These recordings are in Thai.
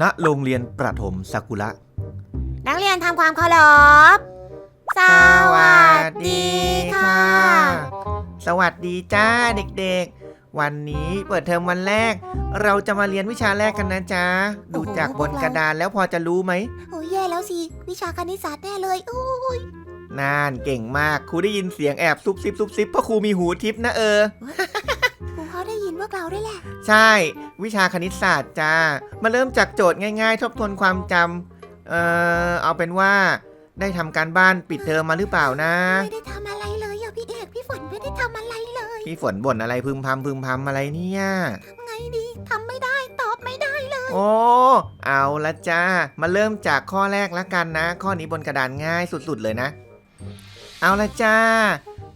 ณโรงเรียนประถมซากุระ นักเรียนทำความเคารพสวัสดีค่ะ สวัสดีจ้าเด็กๆ วันนี้เปิดเทอมวันแรก เราจะมาเรียนวิชาแรกกันนะจ๊ะ ดูจากบนกระดานแล้วพอจะรู้ไหม โอ้ยแย่แล้วสิ วิชาคณิตศาสตร์แน่เลยโอ้ยนานเก่งมากครูได้ยินเสียงแอบซุบซิบซุบซิบเพราะครูมีหูทิพย์นะเออ พวกเราด้วยแหละ ใช่ วิชาคณิตศาสตร์จ้า มาเริ่มจากโจทย์ง่ายๆ ทบทวนความจำเอ่อเอาเป็นว่าได้ทำการบ้านปิดเทอมมาหรือเปล่านะ ไม่ได้ทำอะไรเลยอะพี่เอกพี่ฝนไม่ได้ทำอะไรเลยพี่ฝนบ่นอะไรพึมพำพึมพำอะไรเนี่ย ทำไงดีทำไม่ได้ตอบไม่ได้เลยโอ้ เอาละจ้า มาเริ่มจากข้อแรกละกันนะ ข้อนี้บนกระดานง่ายสุดๆเลยนะ เอาละจ้า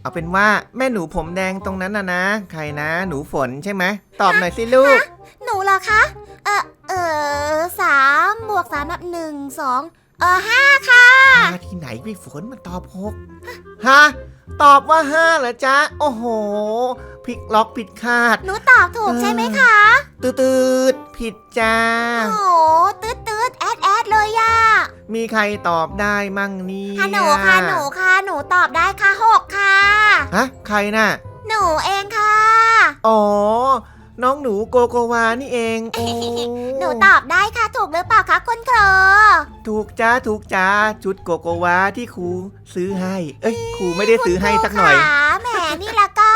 เอาเป็นว่าแม่หนูผมแดงตรงนั้นนะนะ ใครนะ หนูฝนใช่ไหมตอบหน่อยสิลูก หนูเหรอคะ เออเออสามบวกสามนับหนึ่งสองเออห้าค่ะมาที่ไหนพี่ฝนมันตอบหกฮะตอบว่าห้าเหรอจ๊ะ โอ้โห พลิกล็อกผิดคาด หนูตอบถูกใช่ไหมคะตืดตืดๆผิดจ้า โอ้โหตืดตืดแอดแอดเลยอะมีใครตอบได้มั่งเนี่ยค่ะหนูค่ะหนูค่ะหนูตอบได้ค่ะหกค่ะฮะใครน่ะ หนูเองค่ะ อ๋อ น้องหนูโกโกวานี่เองโอ้หนูตอบได้ค่ะถูกหรือเปล่าคะคุณครูถูกจ้าถูกจ้าชุดโกโกวาที่ครูซื้อให้ เอ้ยครูไม่ได้ซื้อให้สักหน่อยคุณครูขาแหมนี่ละก็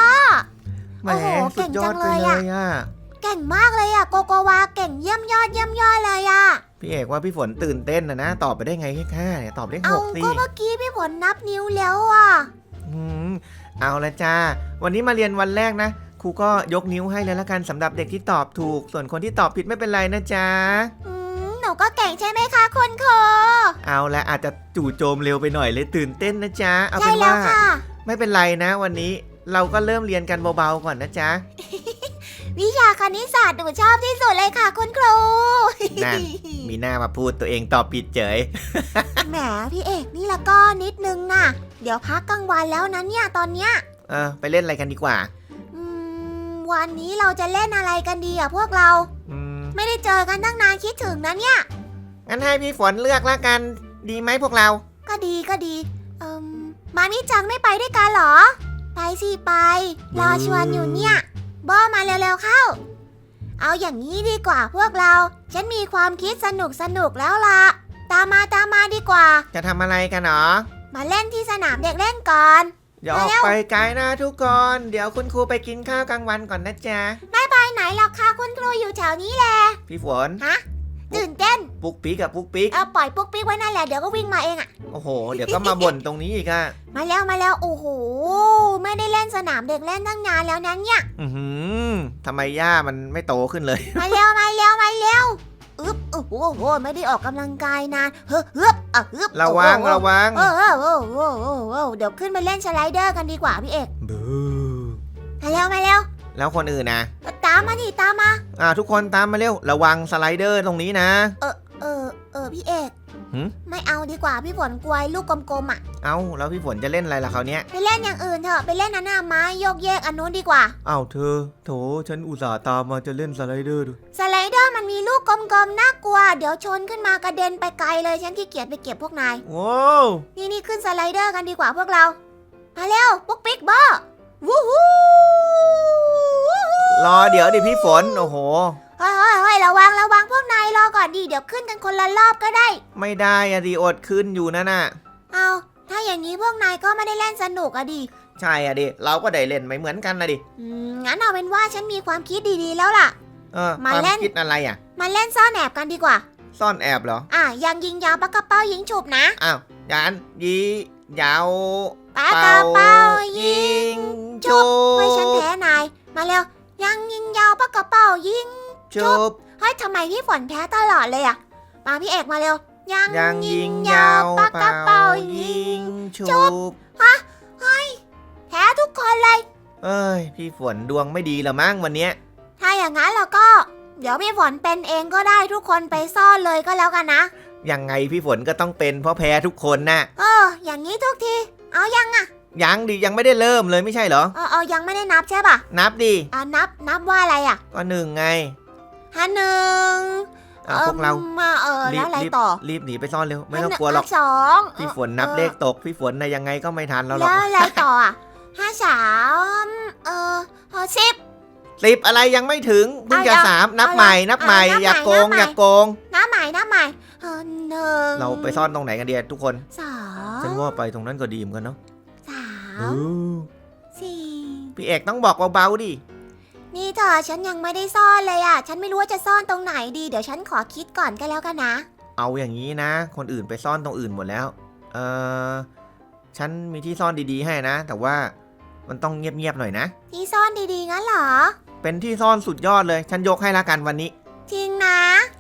แหมโอ้โหสุดยอดเก่ไปงจังเลเลยยอะอะ เก่งมากเลยอะโกโกวาเก่งเยี่ยมยอดเยี่ยมยอดเลยอะพี่เอกว่าพี่ฝนตื่นเต้นนะนะ ตอบไปได้ไงแค่ห้าเนี่ยตอบได้หเอากสิก็เมื่อกี้พี่ผลนับนิ้วแล้วอะอืมเอาละจ้า วันนี้มาเรียนวันแรกนะ ครูก็ยกนิ้วให้เลยละกันสำหรับเด็กที่ตอบถูก ส่วนคนที่ตอบผิดไม่เป็นไรนะจ๊ะ อืมหนูก็เก่งใช่ไหมคะคุณครูเอาละอาจจะจู่โจมเร็วไปหน่อยเลยตื่นเต้นนะจ๊ะ เอาใช่เป็นแล้วว่า ค่ะ ไม่เป็นไรนะ วันนี้ เราก็เริ่มเรียนกันเบาๆก่อนนะจ๊ะ วิชาคณิตศาสตร์หนูชอบที่สุดเลยค่ะคุณครูนั่นมีหน้ามาพูดตัวเองตอบผิดเฉย แหมพี่เอกนี่ละก็นิดนึงน่ะเดี๋ยวพักกลางวันแล้วนะเนี่ยตอนเนี้ย เออไปเล่นอะไรกันดีกว่าอืมวันนี้เราจะเล่นอะไรกันดีอะพวกเรา อืมไม่ได้เจอกันตั้งนานคิดถึงนะเนี่ย งั้นให้พี่ฝนเลือกละกัน ดีไหมพวกเรา ก็ดีก็ดี เอืมมามิจังไม่ไปด้วยกันเหรอ ไปสิไป รอชวนอยู่เนี่ยบอมาเร็วๆเข้า เอาอย่างนี้ดีกว่าพวกเรา ฉันมีความคิดสนุกสนุกๆแล้วล่ะ ตามมาตามมาดีกว่า จะทำอะไรกันหรอ มาเล่นที่สนามเด็กเล่นก่อน อย่าออกมาเร็วไปไกลนะทุกคน เดี๋ยวคุณครูไปกินข้าวกลางวันก่อนนะจ๊ะไปไหนหรอกคะคุณครูอยู่แถวนี้แหละ พี่ฝน ฮะตื่นเต้น ปุ๊กปิ๊กกับปุ๊กปิ๊กเอาปล่อยปุ๊กปิ๊กไว้นั่นแหละเดี๋ยวก็วิ่งมาเองอะโอ้โห เดี๋ยวก็มาบ่นตรงนี้อีกอะมาแล้วมาแล้วโอ้โหไม่ได้เล่นสนามเด็กเล่นตั้งนานแล้วนั้นเนี่ยอือหือทำไมย่ามันไม่โตขึ้นเลย มาเร็วมาเร็วมาเร็วอึ๊บโอ้โหโอ้โหไม่ได้ออกกำลังกายนานเฮ้ยเฮ้ยอะฮึบระวังโอ้โหระวังเออเออเออเออเออเออเดี๋ยวขึ้นไปเล่นสไลเดอร์กันดีกว่าพี่เอกบูมาเร็วมาเร็วแล้วคนอื่นนะ ตามมาดิตามมา อ่า ทุกคนตามมาเร็ว ระวังสไลเดอร์ตรงนี้นะ เออ เออ เออ พี่เอกหืมไม่เอาดีกว่าพี่ฝนกลัวไอ้ลูกกลมๆอะ เอ้าแล้วพี่ฝนจะเล่นอะไรล่ะคราวเนี้ยไปเล่นอย่างอื่นเถอะ ไปเล่นอันหน้าไม้โยกเยกอันนู้นดีกว่า เอ้าเธอ โถฉันอุตส่าห์ตามมาจะเล่นสไลเดอร์ดูสไลเดอร์มันมีลูกกลมๆน่ากลัว เดี๋ยวชนขึ้นมากระเด็นไปไกลเลย ฉันขี้เกียจไปเก็บพวกนายว้าวนี่นี่ขึ้นสไลเดอร์กันดีกว่าพวกเรา มาเร็วปุ๊กปิ๊กบอวู้ฮู้รอเดี๋ยวดิพี่ฝน โอ้โห เฮ้ยเฮ้ยเฮ้ยระวังระวังพวกนายรอก่อนดิเดี๋ยวขึ้นกันคนละรอบก็ได้ ไม่ได้อะดิอดขึ้นอยู่นั่นน่ะ เอาถ้าอย่างนี้พวกนายก็ไม่ได้เล่นสนุกอะดิใช่อะดิ เราก็ได้เล่นไม่เหมือนกันนะดิ อืมงั้นเอาเป็นว่าฉันมีความคิดดีๆแล้วล่ะ เออมาความเล่นคิดอะไรอะ มาเล่นซ่อนแอบกันดีกว่า ซ่อนแอบเหรอ อะยังยิงยาวปากกระเป้ายิงฉุบนะอ้าวยันยียาวปากกระเป้ายิงชุบเฮ้ยฉันแพ้นาย มาเร็วยังยิงยาวปากกระเป้ายิง ชุบ เฮ้ยทำไมพี่ฝนแพ้ตลอดเลยอะมาพี่เอกมาเร็ว ยังยังยิงยาวปากกระเป๋ายิยิงงชุชุบบแพ้ทุกคนเลย เอ้ย พี่ฝนดวงไม่ดีละมั้งวันเนี้ย ถ้าอย่างนั้นเราก็ เดี๋ยวพี่ฝนเป็นเองก็ได้ทุกคนไปซ่อนเลยก็แล้วกันนะ ยังไงพี่ฝนก็ต้องเป็นเพราะแพ้ทุกคนน่ะ เออ อย่างนี้ทุกที เอายังอะยังดิยังไม่ได้เริ่มเลยไม่ใช่เหรอ เออเออยังไม่ได้นับใช่ป่ะ นับดิอ่านับนับว่าอะไรอะก็หนึ่งไง ฮะหนึ่งอะพวกเรา มาเออรีแล้บวอะไรรีบต่อรีบหนีไปซ่อนเร็ว ไม่ต้องกลัวหรอก สองพี่ฝนนับเลขตก พี่ฝนนะยังไงก็ไม่ทันเราหรแล้อกวอะไรต่ออะห้าสามเออหกสิบสิบอะไรยังไม่ถึงเพิ่งจะเอาสามนับเอาใหม่นับใหม่เอานับอย่าโกงใหม่อย่าโกงน้ำใหม่น้ำใหม่เออหนึ่งเราไปซ่อนตรงไหนกันเดียทุกคนสองฉันว่าไปตรงนั้นก็ดีเหมือนกันเนาะสาเอมอสี่พี่เอกต้องบอกเบาๆดิ นี่เธอฉันยังไม่ได้ซ่อนเลยอะ ฉันไม่รู้ว่าจะซ่อนตรงไหนดี เดี๋ยวฉันขอคิดก่อนก็แล้วกันนะ เอาอย่างนี้นะ คนอื่นไปซ่อนตรงอื่นหมดแล้ว เออฉันมีที่ซ่อนดีๆให้นะ แต่ว่ามันต้องเงียบๆหน่อยนะ ที่ซ่อนดีๆงั้นเหรอ เป็นที่ซ่อนสุดยอดเลย ฉันยกให้ละกันวันนี้ จริงนะ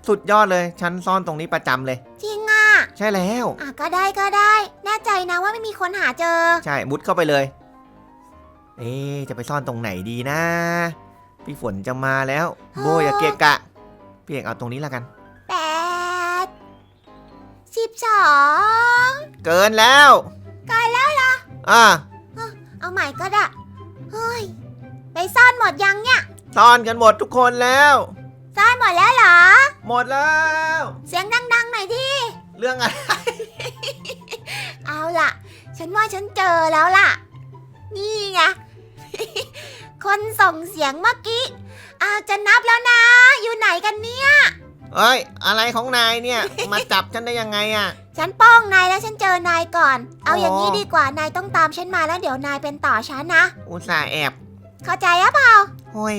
สุดยอดเลย ฉันซ่อนตรงนี้ประจำเลย จริงอะ ใช่แล้ว อะก็ได้ก็ได้ แน่ใจนะว่าไม่มีคนหาเจอ ใช่มุดเข้าไปเลย เอ๊ะจะไปซ่อนตรงไหนดีนะ พี่ฝนจะมาแล้ว โบอย่าเกะกะ พี่เอกเอาตรงนี้ละกัน แปดสิบสองเกินแล้วเกินแล้วเหรออ่าเอาใหม่ก็ได้เฮ้ยไปซ่อนหมดยังเนี่ยซ่อนกันหมดทุกคนแล้ว ซ่อนหมดแล้วเหรอ หมดแล้ว เสียงดังๆหน่อยที่เรื่องอะไร เอาล่ะ ฉันว่าฉันเจอแล้วล่ะ นี่ไง คนส่งเสียงเมื่อกี้อาจะนับแล้วนะ อยู่ไหนกันเนี่ย เอ้ย อะไรของนายเนี่ย มาจับฉันได้ยังไงอะ ฉันป้องนายแล้วฉันเจอนายก่อน เอาอ๋อออย่างนี้ดีกว่านายต้องตามฉันมาแล้วเดี๋ยวนายเป็นต่อฉันนะ อุตส่าห์แอบ เข้าใจหรือเปล่าโอ้ย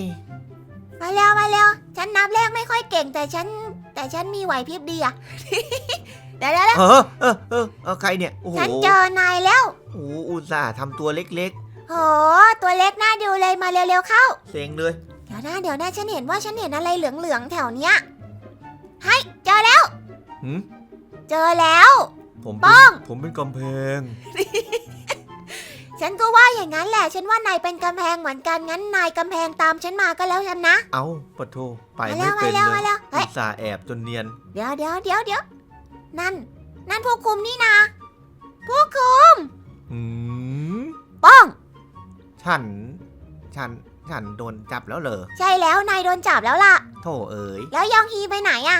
มาเร็วมาเร็วฉันนับเลขไม่ค่อยเก่งแต่ฉัน แต่ฉันมีไหวพริบดีอะ เดี๋ยวเดี๋ยวเดี๋ยวเออเออเออเออใครเนี่ย โอ้โหฉันเจอนายแล้ว โอ้โหอุตส่าห์ทำตัวเล็ก โห ตัวเล็กน่าดูเลยมาเร็วๆเข้าๆเซ็งเลย เดี๋ยวนะเดี๋ยวนะฉันเห็นว่าฉันเห็นอะไรเหลืองๆแถวเนี้ยให้เจอแล้วหืม เจอแล้ว ผมป้อง ผมเป็นกำแพง ฉันก็ว่าอย่างนั้นแหละ ฉันว่านายเป็นกำแพงเหมือนกันงั้นนายกำแพงตามฉันมาก็แล้วกันนะเอาปะโทไปมาไม่แล้วมาเป็นแล้วเลมายแล้วเฮ้อุยตส่าห์แอบจนเนียน เดี๋ยวเดี๋ยวเดี๋ยวเดี๋ยวนั่น นั่นผู้คุมนี่นะผู้คุมอืมป้อง ฉัน ฉัน ฉันโดนจับแล้วเหรอ ใช่แล้วนายโดนจับแล้วล่ะ โถเอ๋ย แล้วยองฮีไปไหนอะ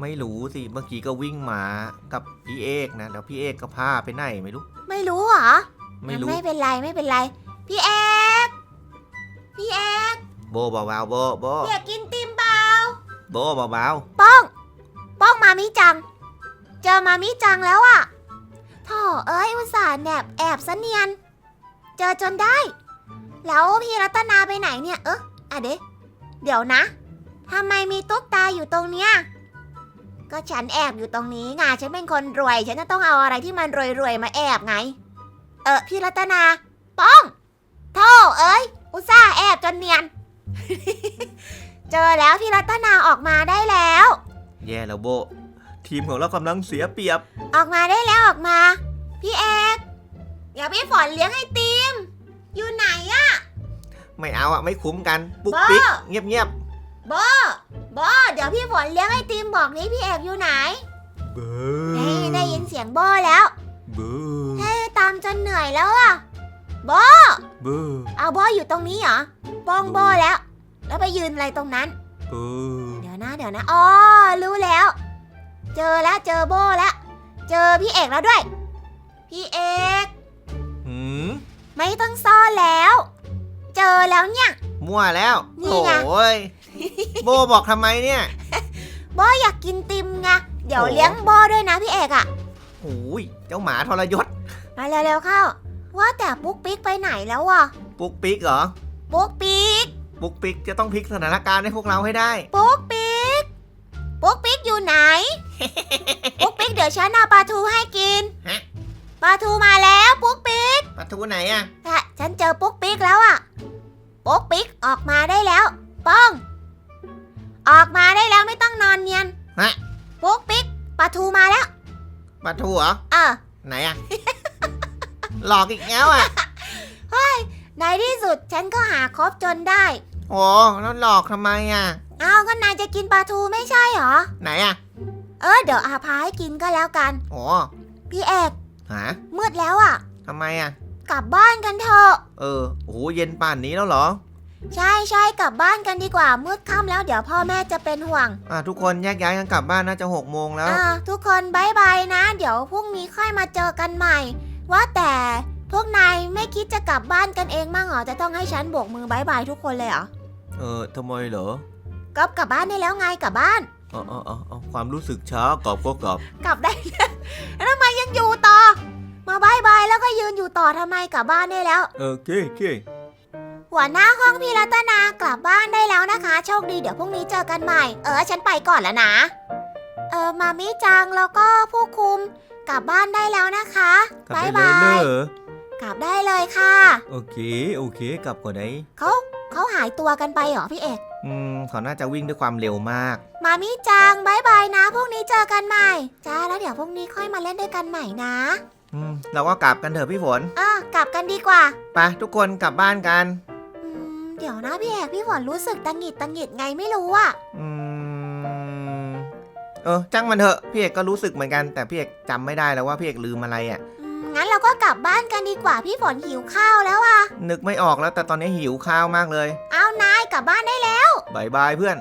ไม่รู้สิ เมื่อกี้ก็วิ่งมากับพี่เอกนะ แล้วพี่เอกก็พาไปไหนไม่รู้ ไม่รู้เหรอไม่รู้ ไม่เป็นไรไม่เป็นไร พี่เอกพี่เอกโบเบาๆโบโบพี่เอกกินติมเปล่าโบเบาป้อง ป้องมามิจัง เจอมามิจังแล้วอะโถ่เอ้ยอุตส่าห์แนบแอบซะเนียน เจอจนได้ แล้วพี่รัตนาไปไหนเนี่ย เอ๊ะอะเดะเดี๋ยวนะทำไมมีตุ๊กตาอยู่ตรงเนี้ย ก็ฉันแอบอยู่ตรงนี้ไงฉันเป็นคนรวย ฉันจะต้องเอาอะไรที่มันรวยๆมาแอบไง เออพี่รัตนา ป้องโธ่เอ้ย อุตส่าห์แอบจนเนียน เจอแล้วพี่รัตนาออกมาได้แล้วๆแย่แล้วโบ ทีมของเรากำลังเสียเปรียบ ออกมาได้แล้วออกมา พี่เอกเดี๋ยวพี่ฝนเลี้ยงไอติมอยู่ไหนอะ ไม่เอาอะไม่คุ้มกันปุ๊กบ้าปิ๊กเงียบโบโบเดี๋ยวพี่ฝนเลี้ยงไอติมบอกนี้พี่เอกอยู่ไหนๆเบนี่ได้ยินเสียงโบแล้วเบอเฮ้ยตามจนเหนื่อยแล้วอะเบอเอาโบอยู่ตรงนี้เหรอป้องโบแล้ว แล้วไปยืนอะไรตรงนั้นเออเดี๋ยวนะเดี๋ยวนะอ๋อรู้แล้ว เจอแล้วเจอโบแล้ว เจอพี่เอกแล้วด้วย พี่เอกหืมไม่ต้องซ่อนแล้ว เจอแล้วเนี่ย มั่วแล้วนี่ไงโอ้ยโบบอกทำไมเนี่ยโบอยากกินติมไงเดี๋ยวโอ้เลี้ยงโบด้วยนะพี่เอกอะโอ้ยเจ้าหมาทรยศมาเร็วๆเข้า ว่าแต่ปุ๊กปิ๊กไปไหนแล้ววะปุ๊กปิ๊กเหรอปุ๊กปิ๊กปุ๊กปิ๊กจะต้องพลิกสถานการณ์ให้พวกเราให้ได้ ปุ๊กปิ๊กปุ๊กปิ๊กอยู่ไหน ปุ๊กปิ๊กเดี๋ยวฉันเอาปลาทูให้กินฮะ ปลาทูมาแล้วปุ๊กปิ๊กประตูไหนอะแต่ฉันเจอปุ๊กปิ๊กแล้วอะ ปุ๊กปิ๊กออกมาได้แล้ว ป้อง ออกมาได้แล้วไม่ต้องนอนเนียนฮะปุ๊กปิ๊กปลาทูมาแล้วประตูเหรอ เออ ไหนอะ หลอกอีกแล้วอะในที่สุดฉันก็หาครบจนได้ โอ้แล้วหลอกทำไมอะเอาก็นายจะกินปลาทูไม่ใช่เหรอ ไหนอะเออเดี๋ยวอาพาให้กินก็แล้วกัน โอ้พี่เอกหามืดแล้วอะทำไมอะ กลับบ้านกันเถอะ เออโอ้โหเย็นป่านนี้แล้วเหรอ ใช่ใช่กลับบ้านกันดีกว่ามืดค่ำแล้วเดี๋ยวพ่อแม่จะเป็นห่วงอะทุกคนแยกย้ายกันกลับบ้านน่าจะหกโมงแล้ว อ่าทุกคนบายบายนะ เดี๋ยวพรุ่งนี้ค่อยมาเจอกันใหม่ ว่าแต่พวกนายไม่คิดจะกลับบ้านกันเองมั่งเหรอจะต้องให้ฉันโบกมือบายบายทุกคนเลยเหรอเออทำไมเหรอก็กลับบ้านได้แล้วไงกลับบ้าน เออเออเออเออความรู้สึกช้ากลับก็กลับกลับได้แล้วแล้วทำไมยังอยู่ต่อ มาบายบายแล้วก็ยืนอยู่ต่อทำไมกลับบ้านได้แล้วเออเคเค หัวหน้าห้องพี่รัตนากลับบ้านได้แล้วนะคะ โชคดีเดี๋ยวพรุ่งนี้เจอกันใหม่ เออ ฉันไปก่อนแล้วนะ เออมามิจังแล้วก็ผู้คุมกลับบ้านได้แล้วนะคะกลับบายได้บาเลยยเหรอกลับได้เลยค่ะ โอเค โอเค กลับก่อนได้เขาเขาหายตัวกันไปเหรอพี่เอก อืมเขาน่าจะวิ่งด้วยความเร็วมาก มามิจังบายบายนะพรุ่งนี้เจอกันใหม่ จ้าแล้วเดี๋ยวพรุ่งนี้ค่อยมาเล่นด้วยกันใหม่นะ อืมเราก็กลับกันเถอะพี่ฝนอะกลับกันดีกว่า ไปทุกคนกลับบ้านกัน อืม เดี๋ยวนะพี่เอกพี่ฝนรู้สึกตังหงิดตังหงิดไงไม่รู้อะอืมเออจ้างมันเถอะพี่เอกก็รู้สึกเหมือนกันแต่พี่เอกจำไม่ได้แล้วว่าพี่เอกลืมอะไรอะ อืมงั้นเราก็กลับบ้านกันดีกว่าพี่ฝนหิวข้าวแล้วอะนึกไม่ออกแล้วแต่ตอนนี้หิวข้าวมากเลยเอานายกลับบ้านได้แล้ว บายบายเพื่อน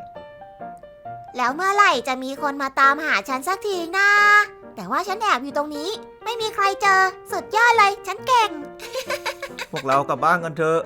แล้วเมื่อไหร่จะมีคนมาตามหาฉันสักทีนะ แต่ว่าฉันแอบอยู่ตรงนี้ ไม่มีใครเจอ สุดยอดเลย ฉันเก่ง พวกเรากลับบ้านกันเถอะ